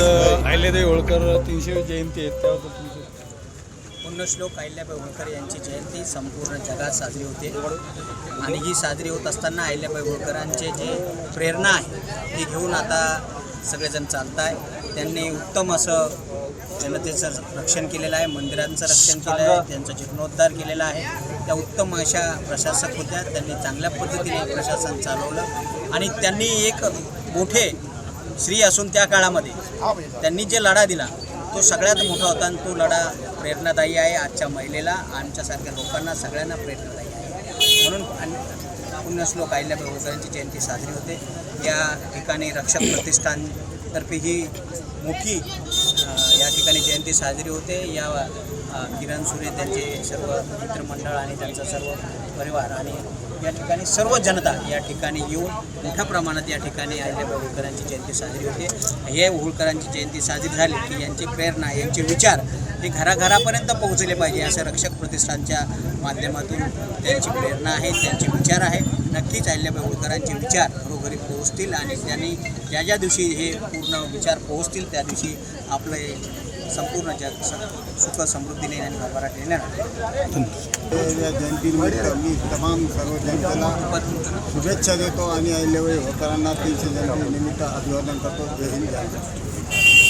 अहिल्यादेवी होळकर तीनशे जयंती आहे त्याबद्दल तुमचं पुण्यश्लोक अहिल्याबाई होळकर यांची जयंती. संपूर्ण जगात साजरी होते. आणि ही साजरी होत असताना अहिल्याबाई होळकरांचे जे प्रेरणा आहे ती घेऊन आता सगळेजण चालत आहे त्यांनी उत्तम असं जनतेचं रक्षण केलेलं आहे मंदिरांचं रक्षण केलं आहे त्यांचा जीर्णोद्धार केलेला आहे. त्या उत्तम अशा प्रशासक होत्या. त्यांनी चांगल्या पद्धतीने प्रशासन चालवलं. आणि त्यांनी एक मोठे श्री असून त्या काळामध्ये त्यांनी जे लढा दिला तो सगळ्यात मोठा होता आणि तो लढा प्रेरणादायी आहे आजच्या महिलेला आमच्यासारख्या लोकांना सगळ्यांना प्रेरणादायी आहे. म्हणून आणि पुण्यश्लोक अहिल्याबाई होळकरांची जयंती साजरी होते. या ठिकाणी रक्षक प्रतिष्ठानतर्फे ही मोठी या ठिकाणी जयंती साजरी होते. या किरण सुरे त्यांचे सर्व मित्रमंडळ आणि त्यांचा सर्व परिवार आणि या ठिकाणी सर्व जनता या ठिकाणी येऊन मोठ्या प्रमाणात या ठिकाणी अहिल्याबाई होळकरांची जयंती साजरी होते. हे होळकरांची जयंती साजरी झाली की यांची प्रेरणा यांचे विचार हे घराघरापर्यंत पोहोचले पाहिजे. असं रक्षक प्रतिष्ठानच्या माध्यमातून त्यांची प्रेरणा आहे त्यांचे विचार आहे नक्कीच अहिल्याबाई होळकरांचे विचार घरोघरी पोहोचतील आणि त्यांनी ज्या ज्या दिवशी हे पूर्ण विचार पोहोचतील त्या दिवशी आपले संपूर्ण जग सुख समृद्धीने आणि भरभराट येणार या जयंतीनिमित्त मी तमाम सर्व जनतेला शुभेच्छा देतो आणि अहिल्याबाई होळकरांना तीनशे जयंतीनिमित्त अभिवादन करतो. जय हिंद. जय